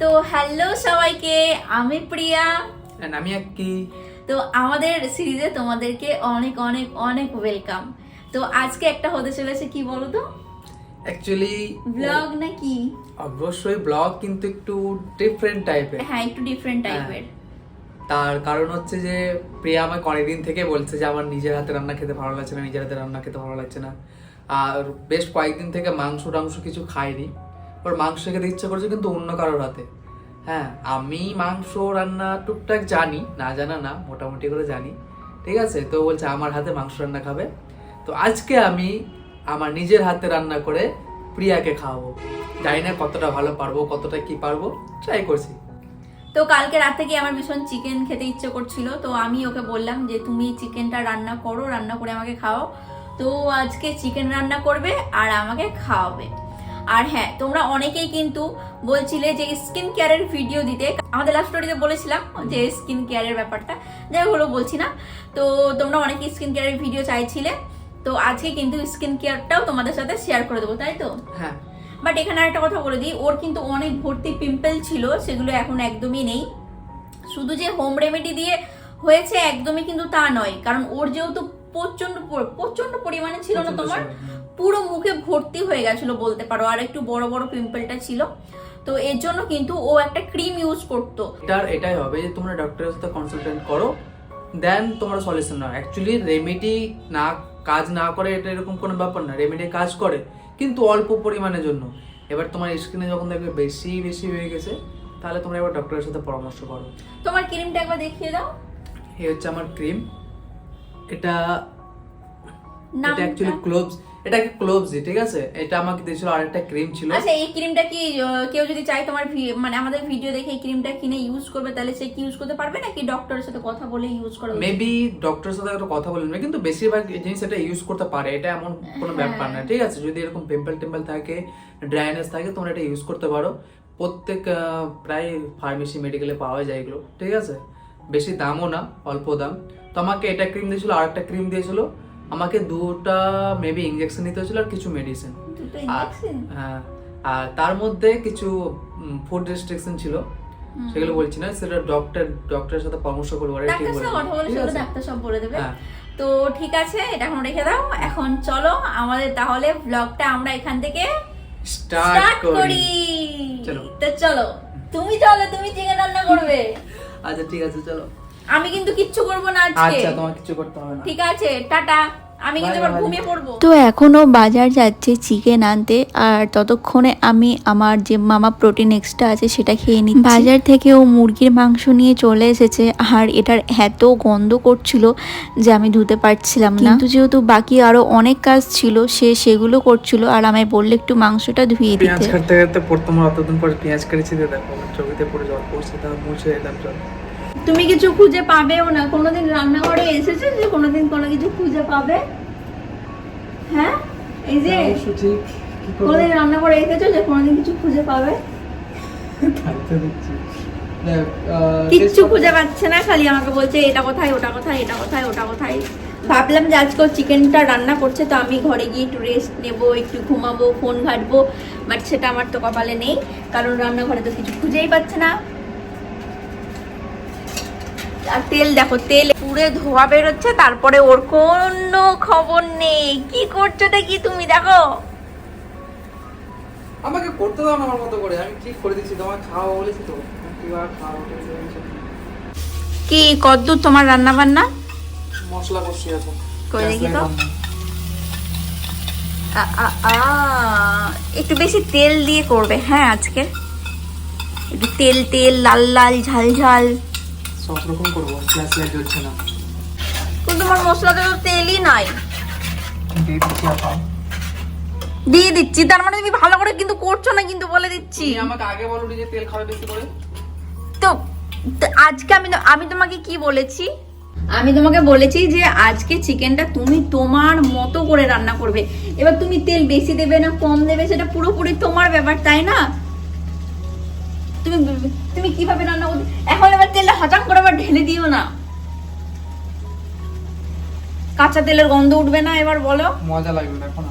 তো হ্যালো সবাইকে আমি প্রিয়া। আমি কি তো আমাদের সিরিজে তোমাদেরকে অনেক অনেক অনেক ওয়েলকাম তো আজকে একটা হতে চলেছে কি বলো তো অ্যাকচুয়ালি ব্লগ নাকি? অবশ্যই ব্লগ কিন্তু একটু ডিফারেন্ট টাইপের হ্যাঁ একটু ডিফারেন্ট হ্যাঁ। টাইপের তার কারণ হচ্ছে যে প্রিয়া আমাকে অনেকদিন থেকে বলছে যে আমার নিজের হাতে রান্না খেতে ভালো লাগছে না নিজের হাতে রান্না খেতে ভালো লাগছে না। আর বেশ কয়েকদিন থেকে মাংস টাংস কিছু খাইনি। ওর মাংস খেতে ইচ্ছে করছে কিন্তু অন্য কারোর হাতে। হ্যাঁ আমি মাংস রান্না টুকটাক জানি, না জানা না, মোটামুটি করে জানি। ঠিক আছে? তো বলছে, আমার হাতে মাংস রান্না খাবে। তো আজকে আমি আমার নিজের হাতে রান্না করে প্রিয়াকে খাওয়াবো। জানি না কতটা ভালো পারব, কতটা কি পারব ট্রাই করছি। তো কালকে রাত থেকে আমার ভীষণ চিকেন খেতে ইচ্ছে করছিল। তো আমি ওকে বললাম যে, তুমি চিকেনটা রান্না করো, রান্না করে আমাকে খাও তো আজকে চিকেন রান্না করবে আর আমাকে খাওয়াবে। আর হ্যাঁ তোমরা অনেকেই কিন্তু বলছিলে যে স্কিন কেয়ারের ভিডিও দিতে। আমাদের লাস্ট স্টোরিতে বলেছিলাম যে স্কিন কেয়ারের ব্যাপারটা। যাই ওগুলো বলছি না। তো তোমরা অনেকেই স্কিন কেয়ারের ভিডিও চাইছিলে। তো আজকে কিন্তু স্কিন কেয়ারটাও তোমাদের সাথে শেয়ার করে দেবো তাই তো? হ্যাঁ। বাট এখানে একটা কথা বলে দিই ওর কিন্তু অনেক ভর্তি পিম্পল ছিল সেগুলো এখন একদমই নেই। শুধু যে হোম রেমেডি দিয়ে হয়েছে একদমই কিন্তু তা নয় কারণ ওর যেহেতু প্রচণ্ড প্রচণ্ড পরিমাণে ছিল না তোমার পুরো মুখে ভর্তি হয়ে গেছিল বলতে পারো আর একটু বড় বড় পিম্পলটা ছিল। তো এর জন্য কিন্তু ও একটা ক্রিম ইউজ করতো। এটার এটাই হবে যে তোমরা ডক্টরের সাথে কনসালটেন্ট করো দেন তোমরা সলিউশন নাও অ্যাকচুয়ালি রেমেডি না কাজ না করে এটা এরকম কোনো ব্যাপার না রেমেডি কাজ করে কিন্তু অল্প পরিমাণের জন্য। এবার তোমার স্কিনে যখন দেখবে বেশি বেশি হয়ে গেছে তাহলে তোমরা এবার ডক্টরের সাথে পরামর্শ করো। তোমার ক্রিমটা একবার দেখিয়ে দাও। এই হচ্ছে আমার ক্রিম এটা এটা অ্যাকচুয়ালি ক্লোভস এটা ক্লোভস ঠিক আছে? এটা আমাকে দিয়েছিল আরেকটা ক্রিম ছিল। আচ্ছা এই ক্রিমটা কি কেউ যদি চায় তোমার মানে আমাদের ভিডিও দেখে এই ক্রিমটা কিনে ইউজ করবে তাহলে সে কি ইউজ করতে পারবে নাকি ডক্টরের সাথে কথা বলে ইউজ করা মেবি ডক্টরের সাথে একটা কথা বলে কিন্তু বেশিরভাগ জিনিস এটা ইউজ করতে পারে এটা এমন কোনো হ্যাঁ। ব্যাপার না ঠিক আছে? যদি এরকম পিম্পল টেম্পল থাকে ড্রাইনেস থাকে তোমরা এটা ইউজ করতে পারো। প্রত্যেক প্রায় ফার্মেসি মেডিকেলে পাওয়া যায় এগুলো ঠিক আছে? বেশি দামও না অল্প দাম। তো আমাকে এটা ক্রিম দিয়েছিল আর একটা ক্রিম দিয়েছিল। আমাকে দুটা মেবি ইঞ্জেকশন নিতে হয়েছিল আর কিছু মেডিসিন আর হ্যাঁ আর তার মধ্যে কিছু ফুড রেস্ট্রিকশন ছিল। সেগুলো বলছি না সেটা ডক্টর ডক্টরের সাথে পরামর্শ করব আর ঠিক বলে? ডাক্তার সব বলে দেবে। হ্যাঁ। তো ঠিক আছে এটা এখন রেখে দাও। এখন চলো আমাদের তাহলে ব্লগটা আমরা এখান থেকে স্টার্ট করি। করি। চলো। তো চলো তুমি চলো তুমি চিকেন রান্না করবে। আচ্ছা ঠিক আছে চলো। আমি কিন্তু কিচ্ছু করব না আজকে। আচ্ছা তোমার কিছু করতে হবে না। ঠিক আছে টাটা। আমি কিন্তু এবার ঘুমিয়ে পড়ব। তো এখনও বাজার যাচ্ছে চিকেন আনতে আর ততক্ষণে আমি আমার যে মামা প্রোটিন এক্সট্রা আছে সেটা খেয়ে নিই বাজার থেকে ও মুরগির মাংস নিয়ে চলে এসেছে আর এটার এত গন্ধ করছিল যে আমি ধুতে পারছিলাম না। কিন্তু যেহেতু বাকি আরও অনেক কাজ ছিল সে সেগুলো করছিল আর আমায় বললে একটু মাংসটা ধুয়ে পেঁয়াজ দিতে। কাটতে কাটতে তোমার অতদিন পরে পেঁয়াজ কেটেছি দেখো চোখেতে পুরো জল পড়ছে তা মুছে এলাম জল তুমি কিছু খুঁজে পাবেও না। কোনোদিন রান্নাঘরে এসেছ যে কোনোদিন কোনো কিছু খুঁজে পাবে? হ্যাঁ? এই যে ঠিক। কোনোদিন রান্নাঘরে এসেছ যে কোনোদিন কিছু খুঁজে পাবে? কিচ্ছু খুঁজে পাচ্ছে না খালি আমাকে বলছে এটা কোথায় ওটা কোথায় এটা কোথায় ওটা কোথায়? ভাবলাম যে আজকে চিকেনটা রান্না করছে তো আমি ঘরে গিয়ে একটু রেস্ট নেব একটু ঘুমাবো ফোন ঘাটবো বাট সেটা আমার তো কপালে নেই কারণ রান্নাঘরে তো কিছু খুঁজেই পাচ্ছে না। আর তেল দেখো তেল পুরে ধোয়া বেরোচ্ছে তারপরে ওর কোনো খবর নেই। কি করছ কি তুমি দেখো। আমাকে করতে দাও না আমার মতো করে আমি ঠিক করে দিচ্ছি তোমার খাওয়া বলেছি তো। খাওয়া কি কদ্দূর তোমার রান্না বান্না মশলা কষি এখন। করে দেখি তো। আ, আ, আ, একটু বেশি তেল দিয়ে করবে হ্যাঁ আজকে। একটু তেল তেল লাল লাল ঝাল ঝাল। সব রকম করব ফ্ল্যাশ লাইট জ্বলছে না। কিন্তু তোমার মশলাতে তো তেলই নাই। দিয়ে দিচ্ছি আপা দিয়ে দিচ্ছি তার মানে তুমি ভালো করে কিন্তু করছ না কিন্তু বলে দিচ্ছি। আমাকে আগে বলো যে তেল খাবে বেশি করে। তো তো আজকে আমি তো- আমি তোমাকে কি বলেছি? আমি তোমাকে বলেছি যে আজকে চিকেনটা তুমি তোমার মতো করে রান্না করবে। এবার তুমি তেল বেশি দেবে না কম দেবে সেটা পুরোপুরি তোমার ব্যাপার তাই না? তুমি তুমি কীভাবে রান্না করবে এখন এবার তেলটা হঠাৎ করে আবার ঢেলে দিও না। কাঁচা তেলের গন্ধ উঠবে না এবার বলো। মজা লাগবে দেখো না!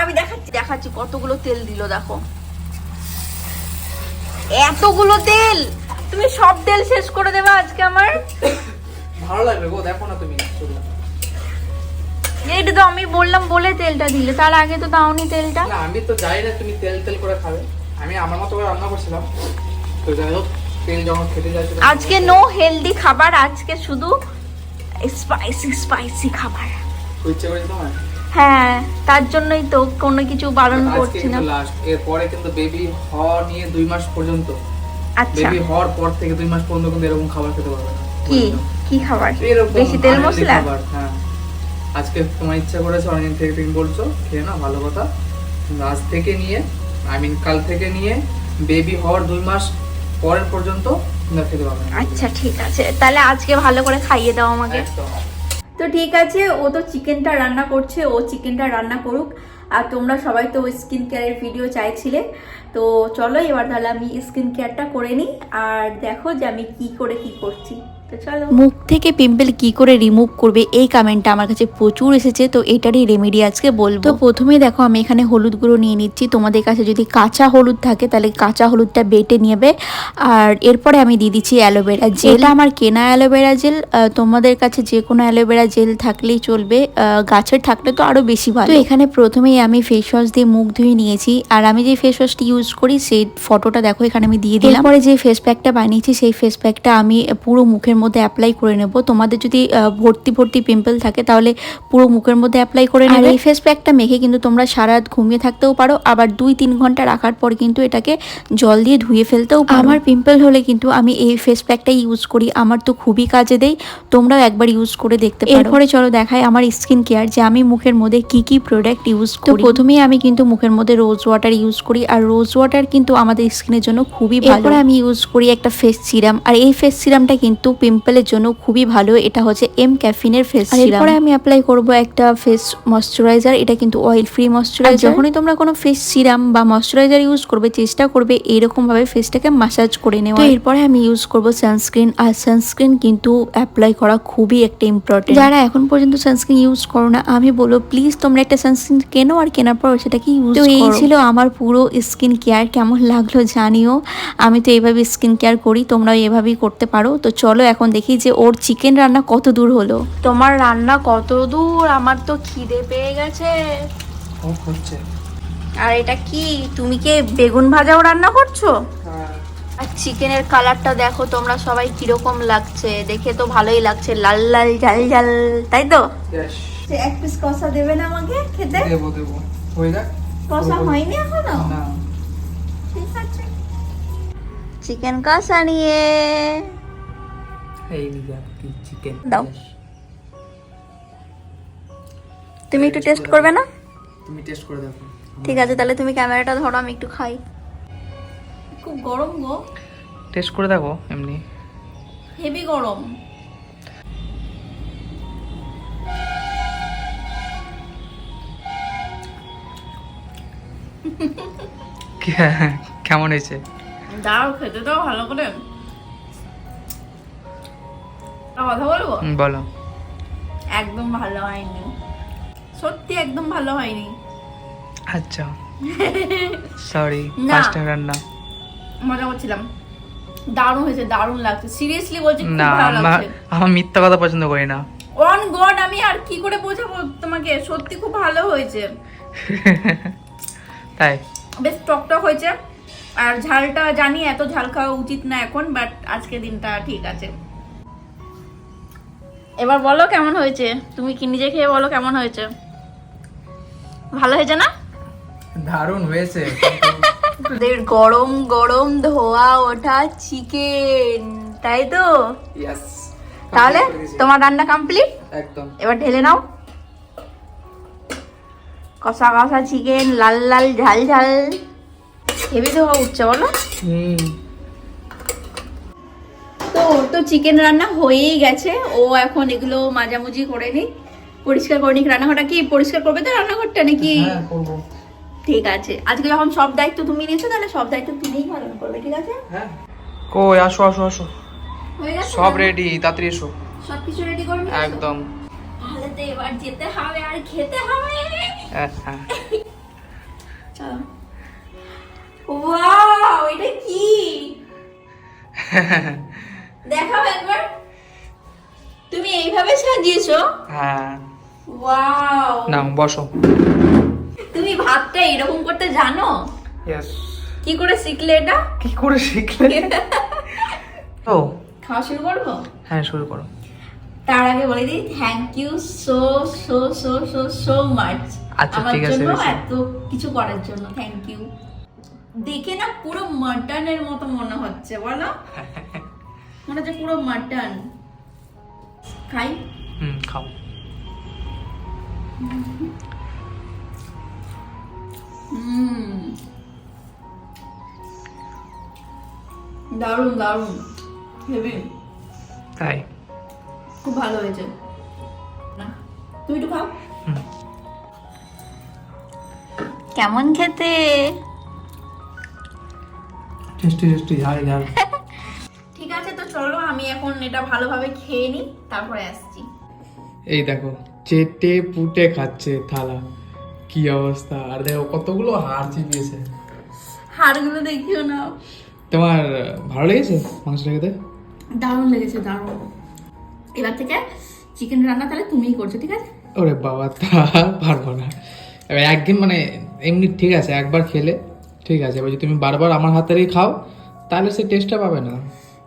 আমি দেখাচ্ছি দেখাচ্ছি কতগুলো তেল দিল দেখো। এতগুলো তেল! তুমি সব তেল শেষ করে দেবে আজকে আমার। ভালো লাগবে গো দেখো না তুমি এইটা তো আমি বললাম বলে তেলটা দিলে। তার আগে তো দাওনি তেলটা। না আমি তো জানি না তুমি তেল তেল করে খাবে। আমি আমার মতো করে রান্না করছিলাম। তো যাই হোক তেল যখন খেতে যাচ্ছিল আজকে নো হেলদি খাবার আজকে শুধু স্পাইসি স্পাইসি খাবার। ইচ্ছে করেছে তোমার? হ্যাঁ তার জন্যই তো কোনো কিছু বারণ করছি না। লাস্ট এরপরে কিন্তু বেবি হওয়া নিয়ে দুই মাস পর্যন্ত। আচ্ছা। বেবি হওয়ার পর থেকে দুই মাস পর্যন্ত কিন্তু এরকম খাবার খেতে পারবে না। কি? কি খাবার? বেশি তেল মশলা? হ্যাঁ। আজকে তোমার ইচ্ছা করেছে অনেকদিন থেকে তুমি বলছো খেয়ে না ভালো কথা। আজ থেকে নিয়ে আই মিন কাল থেকে নিয়ে বেবি হওয়ার দুই মাস পরের পর্যন্ত তোমরা খেতে পারবে আচ্ছা ঠিক আছে। তাহলে আজকে ভালো করে খাইয়ে দাও আমাকে। তো ঠিক আছে ও তো চিকেনটা রান্না করছে ও চিকেনটা রান্না করুক। আর তোমরা সবাই তো স্কিন কেয়ারের ভিডিও চাইছিলে। তো চলো এবার তাহলে আমি স্কিন কেয়ারটা করে নিই। আর দেখো যে আমি কি করে কি করছি। মুখ থেকে পিম্পল কি করে রিমুভ করবে এই কমেন্টটা আমার কাছে প্রচুর এসেছে তো এটারই রেমেডি আজকে বলব। তো প্রথমেই দেখো আমি এখানে হলুদ গুঁড়ো নিয়ে নিচ্ছি। তোমাদের কাছে যদি কাঁচা হলুদ থাকে তাহলে কাঁচা হলুদটা বেটে নেবে। আর এরপরে আমি দিয়ে দিচ্ছি অ্যালোভেরা জেল এটা আমার কেনা অ্যালোভেরা জেল তোমাদের কাছে যে কোনো অ্যালোভেরা জেল থাকলেই চলবে। গাছের থাকলে তো আরও বেশি ভালো। তো এখানে প্রথমেই আমি ফেস ওয়াশ দিয়ে মুখ ধুয়ে নিয়েছি। আর আমি যে ফেস ওয়াশটি ইউজ করি সেই ফটোটা দেখো এখানে আমি দিয়ে দিলাম। পরে যে ফেস প্যাকটা বানিয়েছি সেই ফেস প্যাকটা আমি পুরো মুখের মধ্যে অ্যাপ্লাই করে নেব। তোমাদের যদি ভর্তি ভর্তি পিম্পল থাকে তাহলে পুরো মুখের মধ্যে অ্যাপ্লাই করে নেবে। এই ফেস প্যাকটা মেখে কিন্তু তোমরা সারা রাত ঘুমিয়ে থাকতেও পারো। আবার দুই তিন ঘণ্টা রাখার পর কিন্তু এটাকে জল দিয়ে ধুয়ে ফেলতেও পারো। আমার পিম্পল হলে কিন্তু আমি এই ফেস প্যাকটা ইউজ করি। আমার তো খুবই কাজে দেয়। তোমরাও একবার ইউজ করে দেখতে পারো। এরপরে চলো দেখাই আমার স্কিন কেয়ার যে আমি মুখের মধ্যে কি কি প্রোডাক্ট ইউজ করি। তো প্রথমেই আমি কিন্তু মুখের মধ্যে রোজ ওয়াটার ইউজ করি। আর রোজ ওয়াটার কিন্তু আমাদের স্কিনের জন্য খুবই ভালো। আমি ইউজ করি একটা ফেস সিরাম আর এই ফেস সিরামটা কিন্তু পিম্পলের জন্য খুবই ভালো। এটা হচ্ছে এম ক্যাফিনের ফেস সিরাম এরপরে আমি অ্যাপ্লাই করব একটা ফেস ময়শ্চারাইজার এটা কিন্তু অয়েল ফ্রি ময়শ্চারাইজার যখনই তোমরা কোনো ফেস সিরাম বা ময়শ্চারাইজার ইউজ করবে চেষ্টা করবে এরকম ভাবে ফেসটাকে মাসাজ করে নেওয়া তো এরপরে আমি ইউজ করব সানস্ক্রিন আর সানস্ক্রিন কিন্তু অ্যাপ্লাই করা খুবই একটা ইম্পর্টেন্ট যারা এখন পর্যন্ত সানস্ক্রিন ইউজ করো না আমি বলব প্লিজ তোমরা একটা সানস্ক্রিন কেনো আর কেনার পর সেটাকে ইউজ তো এই ছিল আমার পুরো স্কিন কেয়ার কেমন লাগল জানিও। আমি তো এইভাবে স্কিন কেয়ার করি তোমরাও এভাবেই করতে পারো। তো চলো এখন দেখি যে ওর চিকেন রান্না কত দূর হলো। তোমার রান্না কত দূর? আমার তো খিদে পেয়ে গেছে। আর এটা কি? তুমি কি বেগুন ভাজাও রান্না করছ? হ্যাঁ। আর চিকেনের কালারটা দেখো তোমরা সবাই কীরকম লাগছে। দেখে তো ভালোই লাগছে লাল লাল ঝাল ঝাল তাই তো? এক পিস কষা দেবেন আমাকে খেতে? দেবো দেবো। হয়ে যাক? কষা হয়নি এখনও? না। ঠিক আছে। চিকেন কষা নিয়ে। এই নিজা চিকেন দাও। তুমি একটু টেস্ট করবে না? তুমি টেস্ট করে দেখো। ঠিক আছে তাহলে তুমি ক্যামেরাটা ধরো আমি একটু খাই। খুব গরম গো। টেস্ট করে দেখো এমনি। হেভি গরম। কেমন হয়েছে? দাও খেতে দাও ভালো করে। কথা বলব? বলো। একদম ভালো হয়নি। সত্যি একদম ভালো হয়নি। আচ্ছা। সরি ফার্স্ট রান্না। মজা করছিলাম। দারুণ হয়েছে দারুণ লাগছে। সিরিয়াসলি বলছি না আমার মিথ্যা কথা পছন্দ করি না। অন গড আমি আর কি করে বোঝাবো তোমাকে? সত্যি খুব ভালো হয়েছে। তাই। বেশ টকটক হয়েছে। আর ঝালটা জানি এত ঝাল খাওয়া উচিত না এখন বাট আজকে দিনটা ঠিক আছে। এবার বলো কেমন হয়েছে? তুমি কি নিজে খেয়ে বলো কেমন হয়েছে? ভালো হয়েছে না? দারুণ হয়েছে। গরম গরম ধোয়া ওঠা চিকেন তাই তো? তাহলে তোমার রান্না কমপ্লিট একদম। এবার ঢেলে নাও। কষা কষা চিকেন লাল লাল ঝাল ঝাল। হেভি ধোয়া উঠছে বলো। হুম। ওর তো চিকেন রান্না হয়েই গেছে। ও এখন এগুলো মাজামুজি করে নি পরিষ্কার করে নিক। রান্নাঘরটা কি পরিষ্কার করবে তো রান্নাঘরটা নাকি? হ্যাঁ ঠিক আছে। আজকে যখন সব দায়িত্ব তুমি নিয়েছো তাহলে সব দায়িত্ব তুমিই পালন করবে ঠিক আছে? হ্যাঁ। কই আসো আসো আসো। সব রেডি তাড়াতাড়ি এসো। সবকিছু রেডি করে একদম। তাহলে তো এবার যেতে হবে আর খেতে হবে। হ্যাঁ, হ্যাঁ। চলো। ওয়াও এটা কি? এইভাবে সাজিয়েছো? হ্যাঁ। ওয়াও। না বসো। তুমি ভাতটা এরকম করতে জানো? ইয়েস কি করে শিখলে এটা? কি করে শিখলে? তো। খাওয়া শুরু করব? হ্যাঁ শুরু করো। তার আগে বলে দিই thank you so so so so so much আচ্ছা, ঠিক আছে, এত কিছু করার জন্য থ্যাংক ইউ দেখে না পুরো মাটনের মতো মনে হচ্ছে বলো? মনে হচ্ছে পুরো মাটন খাই? হুম খাও। হুম। দারুণ দারুণ। হেভি। তাই? খুব ভালো হয়েছে। না তুমি একটু খাও। কেমন খেতে? টেস্টি টেস্টি ঝাল ঝাল। চলো আমি এখন এটা ভালোভাবে খেয়ে নিই তারপরে আসছি। এই দেখো চেটে পুটে খাচ্ছে থালা। কি অবস্থা? আর দেখো কতগুলো হাড় চিপিয়েছে হাড়গুলো দেখিও না। তোমার ভালো লেগেছে মাংসটা খেতে? দারুণ লেগেছে দারুণ। এবার থেকে চিকেন রান্না তাহলে তুমিই করছ ঠিক আছে? ওরে বাবা তা পারব না। এবার একদিন মানে এমনি ঠিক আছে একবার খেলে ঠিক আছে। এবার যদি তুমি বারবার আমার হাতেরই খাও তাহলে সে টেস্টটা পাবে না।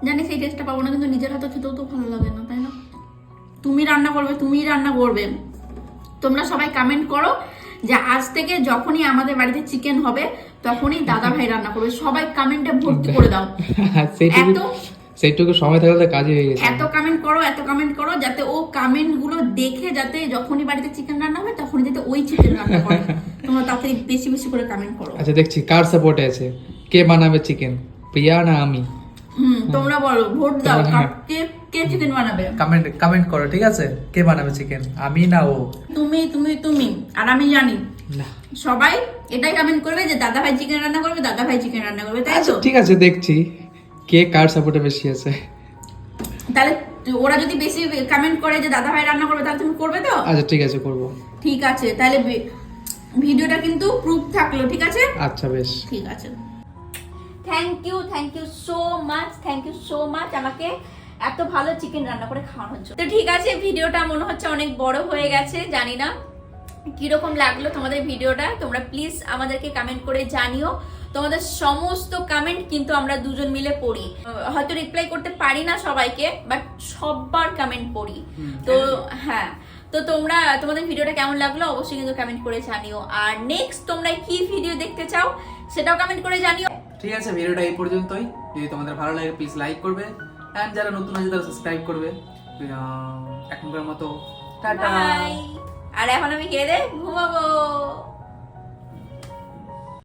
জানি সেই টেস্টটা পাবো না কিন্তু নিজের হাতে খেতেও তো ভালো লাগে না তাই না? তুমি রান্না করবে তুমিই রান্না করবে। তোমরা সবাই কমেন্ট করো যে আজ থেকে যখনই আমাদের বাড়িতে চিকেন হবে তখনই দাদা ভাই রান্না করবে। সবাই কমেন্টে ভর্তি করে দাও। এত সেইটুকু সময় থাকলে তো কাজই হয়ে গেছে। এত কমেন্ট করো এত কমেন্ট করো যাতে ও কমেন্টগুলো দেখে যাতে যখনই বাড়িতে চিকেন রান্না হবে তখনই যাতে ওই চিকেন রান্না করে। তোমরা তাড়াতাড়ি বেশি বেশি করে কমেন্ট করো। আচ্ছা দেখছি কার সাপোর্টে আছে? কে বানাবে চিকেন প্রিয়া না আমি? হুম তোমরা বলো ভোট দাও কে কে চিকেন বানাবে? কমেন্ট কমেন্ট করো ঠিক আছে? কে বানাবে চিকেন আমি না ও। তুমি তুমি তুমি আর আমি জানি। না। সবাই এটাই কমেন্ট করবে যে দাদা ভাই চিকেন রান্না করবে দাদা ভাই চিকেন রান্না করবে তাই আচ্ছা তো? ঠিক আছে দেখছি। কে কার সাপোর্টে বেশি আছে? তাহলে ওরা যদি বেশি কমেন্ট করে যে দাদা ভাই রান্না করবে তাহলে তুমি করবে তো? আচ্ছা ঠিক আছে করব। ঠিক আছে তাহলে ভিডিওটা কিন্তু প্রুফ থাকল ঠিক আছে? আচ্ছা বেশ। ঠিক আছে। Thank you thank you so much thank you so much আমাকে এত ভালো চিকেন রান্না করে খাওয়ানোর জন্য। তো ঠিক আছে ভিডিওটা মনে হচ্ছে অনেক বড় হয়ে গেছে জানি না কীরকম লাগল তোমাদের ভিডিওটা। তোমরা প্লিজ আমাদেরকে কমেন্ট করে জানিও। তোমাদের সমস্ত কমেন্ট কিন্তু আমরা দুজন মিলে পড়ি। হয়তো রিপ্লাই করতে পারি না সবাইকে বাট সবার কমেন্ট পড়ি। তো হ্যাঁ তো তোমরা তোমাদের ভিডিওটা কেমন লাগল অবশ্যই কিন্তু কমেন্ট করে জানিও। আর নেক্সট তোমরা কি ভিডিও দেখতে চাও সেটাও কমেন্ট করে জানিও। ঠিক আছে, ভিডিওটা এই পর্যন্তই। যদি তোমাদের ভালো লাগে প্লিজ লাইক করবে। অ্যান্ড যারা নতুন আছে, তারা সাবস্ক্রাইব করবে। এখনকার মতো, টাটা। আর এখন আমি খেয়ে দে ঘুমাবো।